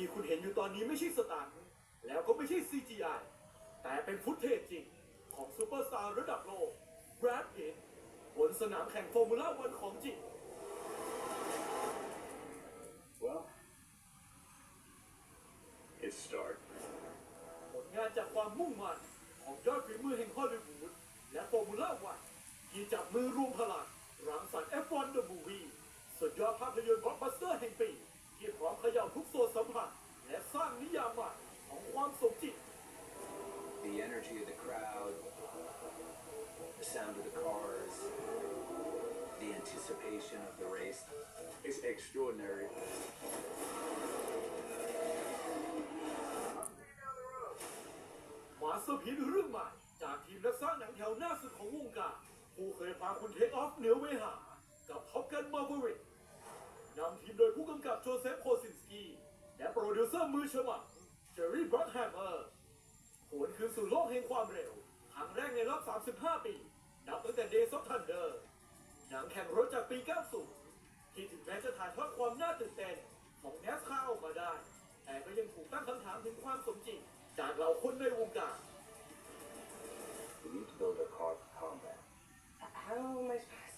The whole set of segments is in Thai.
ที่คุณเห็นอยู่ตอนนี้ไม่ใช่สตันท์แล้วก็ไม่ใช่ CGI แต่เป็นฟุตเทจจริง ของซูเปอร์สตาร์ระดับโลกแบรดพิตต์บนสนามแข่งฟอร์มูล่าวันของจริง Well, it's start. ผลงานจากความมุ่งมั่นของยอดฝีมือแห่งฮอลลีวูดและฟอร์มูล่าวันที่จับมือรวมพลัง extraordinary. มาสเตอร์พีเรื่องใหม่จากทีมนักสร้างหนังแถวหน้าสุดของวงการผู้เคยพาคุณเทคออฟเหนือเวหา กับท็อปกันมาเวริกนำทีมโดยผู้กำกับโจเซฟโคซินสกี้และโปรดิวเซอร์มือฉมังเจอร์รี่บรักแฮมเมอร์หวนคืนสู่โลกแห่งความเร็วครั้งแรกในรอบ 35 ปี นับตั้งแต่ Days of Thunder หนังแข่งรถจากปี 90 ที่ถึงแม้จะถ่ายทอดความน่าตื่นเต้นของ NASCAR ออกมาได้ แต่ก็ยังถูกตั้งคำถามถึงความสมจริง จากเหล่าคนในวงการ We need to build a car for combat. How am I supposed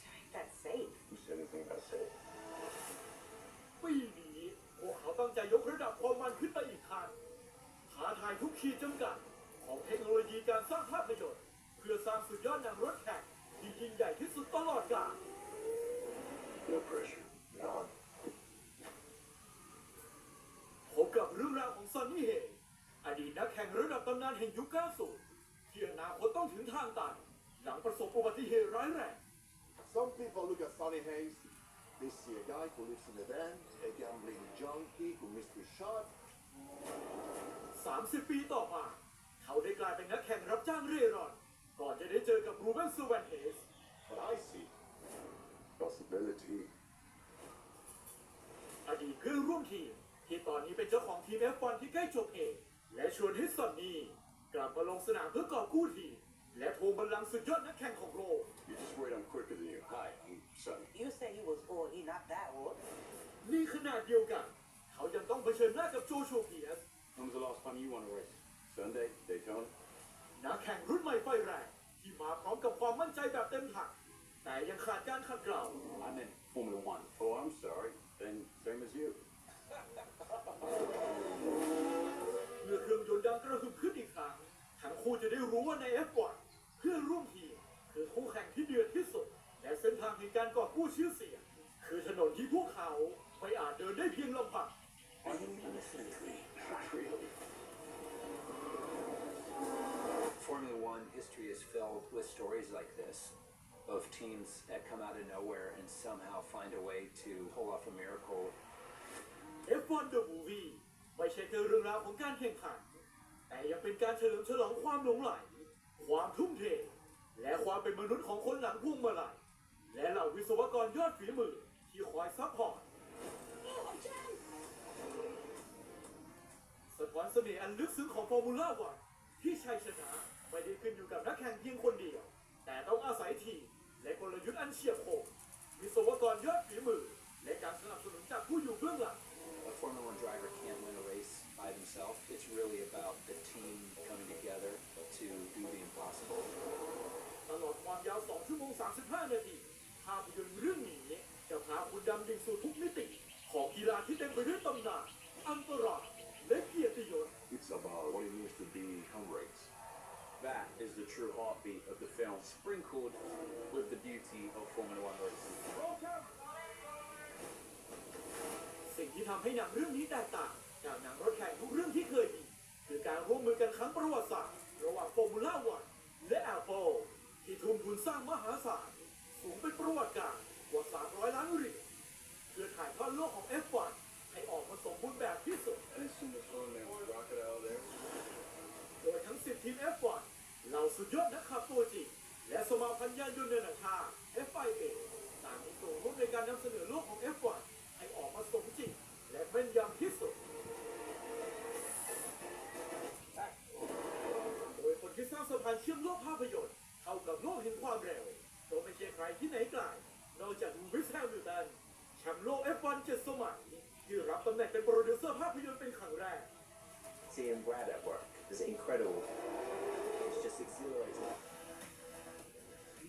ซันนี่เฮย์อดีตนักแข่งระดับตำนานแห่งยุค90ที่อนาคตต้องถึงทางตันหลังประสบอุบัติเหตุร้ายแรง Some people look at Sonny Hayes, they see a guy who lives in a van, a gambling junkie who missed his shot. 30 ปีต่อมา เขาได้กลายเป็นนักแข่งรับจ้างเร่ร่อน ก่อนจะได้เจอกับรูเบนซูแวนเฮส But I see Possibility. อดีตเพื่อนร่วมทีม ที่ตอนนี้เป็นเจ้าของทีม F1 ที่ใกล้จบเองและชวนให้ซันนี่กลับมาลงสนามเพื่อกอบกู้ทีมและทวงบัลลังก์สุดยอดนักแข่งของโลก You just wait, I'm quicker than you. Hi, I'm Sonny. You say he was old, he not that old. นี่ขนาดเดียวกัน เขายังต้องเผชิญหน้ากับโจชัวเพียส When was the last time you won a race? Sunday? Daytona? นักแข่งรุ่นใหม่ไฟแรงที่มาพร้อมกับความมั่นใจแบบเต็มถังแต่ยังขาดการขัดเกลา I'm in Formula One. Oh, I'm sorry. Then same as you. เมื่อเครื่องยนต์ดังกระหึ่มขึ้นอีกครั้ง ทั้งคู่จะได้รู้ว่าใน F1 เพื่อนร่วมทีมคือคู่แข่งที่เดือดที่สุด และเส้นทางแห่งการกอบกู้ชื่อเสียง คือถนนที่พวกเขาไม่อาจเดินได้เพียงลำพัง Are you listening to me? Not really. Formula One history is filled with stories like this of teams that come out of nowhere and somehow find a way to pull off a miracle. F1 The Movie ไม่ใช่แค่เรื่องราวของการแข่งขัน แต่ยังเป็นการเฉลิมฉลองความหลงไหล ความทุ่มเท และความเป็นมนุษย์ของคนหลังพวงมาลัยและเหล่าวิศวกรยอดฝีมือที่คอยซัพพอร์ตสะท้อนเสน่ห์อันลึกซึ้งของฟอร์มูล่าวันที่ชัยชนะไม่ได้ขึ้นอยู่กับนักแข่งเพียงคนเดียว แต่ต้องอาศัยทีมและกลยุทธ์อันเฉียบคมวิศวกรยอดฝีมือ และการสนับสนุนจากผู้อยู่เบื้องหลัง by himself. It's really about the team coming together to do the impossible. ตลอดความยาว 2 ชั่วโมง 35 นาที ภาพยนตร์เรื่องนี้จะพาคุณดำดิ่งสู่ทุกมิติ ของกีฬาที่เต็มไปด้วยตำนาน อันตรายและเกียรติยศ it's about what it means to be comrades. That is the true heartbeat of the film, sprinkled with the beauty of Formula One racing. สิ่งที่ทำให้หนังเรื่องนี้แตกต่าง จากหนังรถแข่งทุกเรื่องที่เคยมีคือการร่วมมือกันครั้งประวัติศาสตร์ระหว่างฟอร์มูล่าวันและ Apple ที่ทุ่มทุนสร้างมหาศาลสูงเป็นประวัติการณ์กว่า 300 ล้านเหรียญเพื่อถ่ายทอดโลกของ F1 ให้ออกมาสมบูรณ์แบบที่สุด This in the fun man crocodile there. โดยทั้ง 10 ทีม F1 เหล่าสุดยอดนักขับตัวจริง และสมาพันธ์ยานยนต์นานาชาติ FIA ต่างมีส่วนร่วมในการนำเสนอโลกของ F1 ให้ออกมาสมจริง และแม่นยำที่สุด คนที่สร้างสะพานเชื่อมโลกภาพยนตร์เข้ากับโลกแห่งความเร็วก็ไม่ใช่ใครที่ไหนไกลนอกจากลูวิสแฮมิลตันแชมป์โลก F1 เจ็ดสมัย ที่รับตำแหน่งเป็นโปรดิวเซอร์ภาพยนตร์เป็นครั้งแรก Seeing Brad at work is incredible. It's just exhilarating.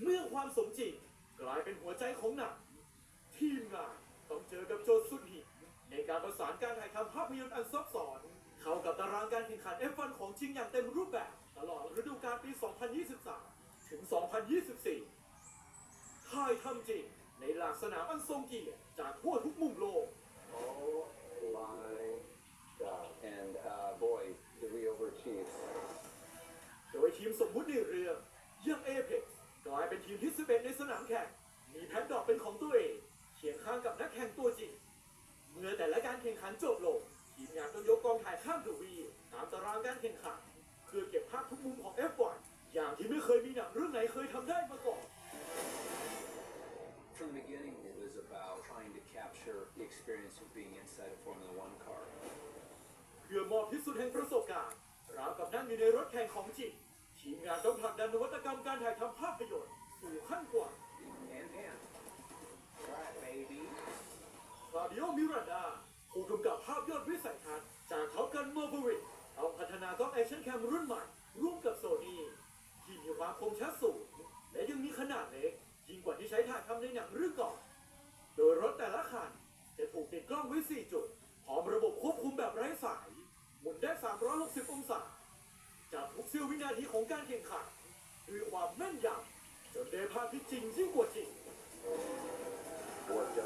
เมื่อความสมจริงกลายเป็นหัวใจของหนังทีมงานต้องเจอกับโจทย์สุดหินในการประสานการถ่ายทำภาพยนตร์อันซับซ้อน เข้ากับตารางการแข่งขัน F1 ของจริงอย่างเต็มรูปแบบ ตลอดฤดูกาลปี 2023 ถึง 2024 ถ่ายทำจริงในหลากสนามอันทรงเกียรติจากทั่วทุกมุมโลก Oh my god. And uh, boy, did we overachieve. โดยทีมสมมุติในเรื่องอย่าง Apex กลายเป็นทีมที่11ในสนามแข่ง มีแพทดอกเป็นของตัวเองเคียงข้างกับนักแข่งตัวจริง เมื่อแต่ละการแข่งขันจบลง ทีมงานต้องยกกองถ่ายข้ามทวีปตามตารางการแข่งขันเพื่อเก็บภาพทุกมุมของ F1 อย่างที่ไม่เคยมีหนังเรื่องไหนเคยทำได้มาก่อน From the beginning, it was about trying to capture the experience of being inside a Formula One car. เพื่อมอบที่สุดแห่งประสบการณ์ราวกับนั่งอยู่ในรถแข่งของจริงทีมงานต้องผลักดันนวัตกรรมการถ่ายทำภาพยนตร์สู่ขั้นกว่า And and. Right, baby. คลาดิโอมิรันดาผู้กำกับ ท็อปกันมา v ว r ริกเอาพัฒนากล้องแอคชั่นแคมรุ่นใหม่ร่วมกับโซนี่ที่มีความคมชัดสูง และยังมีขนาดเล็กยิ่งกว่าที่ใช้ถ่ายทำในหนังเรื่องก่อน โดยรถแต่ละคันจะถูกติดกล้องไว้ 4 จุด พร้อมระบบควบคุมแบบไร้สาย หมุนได้ 360 องศาจับทุกเสี้ยววินาทีของการแข่งขันด้วยความแม่นยำจนได้ภาพที่จริงยิ่งกว่าจริง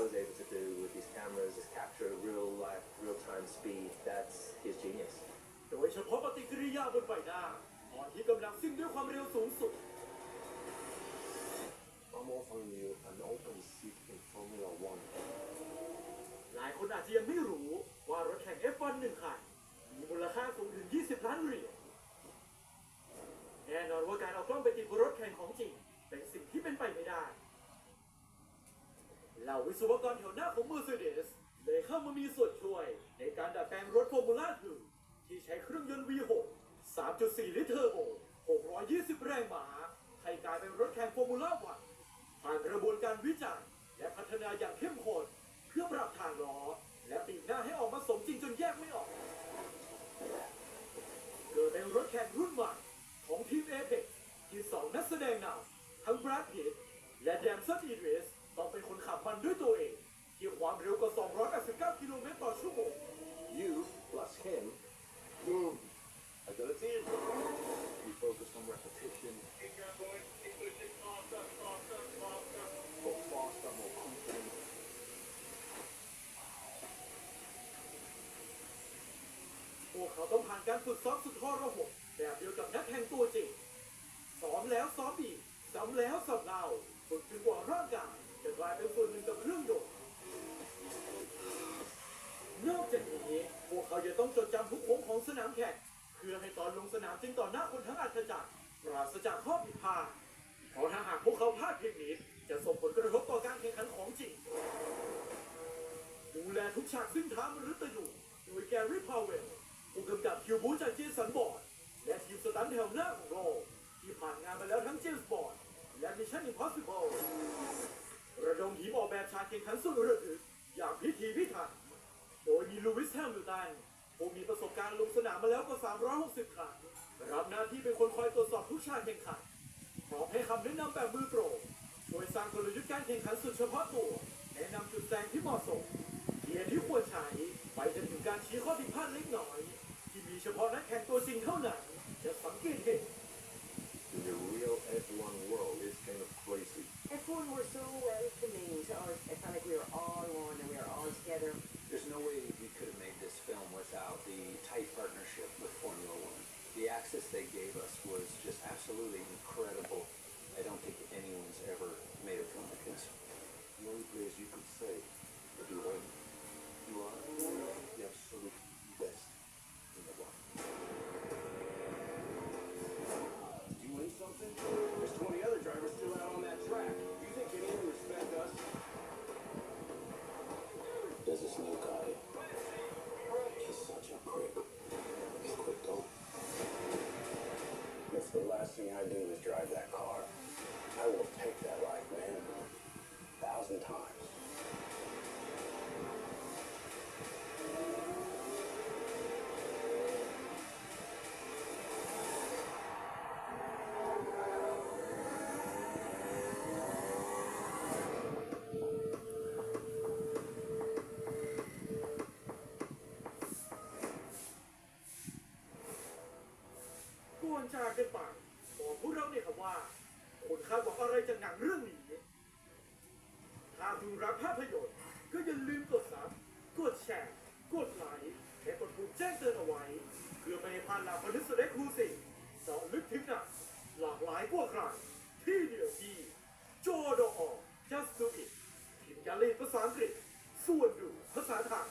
What Joe's able to do with these cameras is capture real life, real time speed. That's his genius. โดยเฉพาะปฏิกิริยาบนใบหน้าตอนที่กำลังซิ่งด้วยความเร็วสูงสุด I'm offering you an open seat in Formula One. หลายคนอาจจะยังไม่รู้ว่ารถแข่ง F1 หนึ่งคันมีมูลค่าสูงถึง 20 ล้านเหรียญ แน่นอนว่าการเอากล้องไปติดบนรถแข่งของจริง เป็นสิ่งที่เป็นไปไม่ได้ เหล่าวิศวกรแถวหน้าของ Mercedes เลยเข้ามามีส่วนช่วย ในการดัดแปลงรถ Formula 2ที่ใช้เครื่องยนต์ V6 3.4 ลิตรเทอร์โบ 620 แรงม้าให้กลายเป็นรถแข่ง Formula 1ผ่านกระบวนการวิจัย และพัฒนาอย่างเข้มข้นเพื่อปรับทางล้อ และปีกหน้าให้ออกมาสมจริงจนแยกไม่ออกเกิดเป็นรถแข่งรุ่นใหม่ของทีมเอเ x ที่สองนักแสดงนำทั้งแบรดพิตและแดมสันอีดริส ต้องเป็นคนขับมันด้วยตัวเองที่ความเร็วกว่า 289 กิโลเมตรต่อชั่วโมง You plus him. Boom. I got a team. We focused on repetition. Go faster, more confident. พวกเขาต้องผ่านการฝึกซ้อมสุดทรหดแบบเดียวกับนักแข่งตัวจริงซ้อมแล้วซ้อมอีกซ้ำแล้วซ้ำเล่า ฉากซึ่งท้ามฤตยูโดยแกรี่พาวเวลผู้กำกับคิวบูจากเจสันบอร์ดและทีมสตันแถวหน้าของโลกที่ผ่านงานมาแล้วทั้งเจมส์บอร์ดและมิชชั่นอิมพอสซิเบิลระดมทีมออกแบบฉากแข่งขันสุดระทึกอย่างพิธีพิถันโดยมีลูวิสแฮมิลตันผู้มีประสบการณ์ลงสนามมาแล้วกว่า 360 ครั้งรับหน้าที่เป็นคนคอยตรวจสอบทุกฉากแข่งขันพร้อมให้คำแนะนำแบบมือโปรช่วยสร้างกลยุทธ์การแข่งขันสุดเฉพาะตัว แนะนำจุดแซงที่เหมาะสม ยนที่ควรใช้ ไปจนถึงการชี้ข้อผิดพลาดเล็กน้อย ที่มีเฉพาะนักแข่งตัวจริงเท่านั้นจะสังเกตเห็น the real F1 world, is kind of If the last thing I do is drive that car, I will take that life, man. A thousand times. านเหล่ามนุษย์เล็กคูสิเจาะลึกถึงหนักหลากหลายพวกรายที่เหนือที่โจโดออ just do it พิมพ์ยาเลภาษาอังกฤษ ส่วนดูภาษาไทย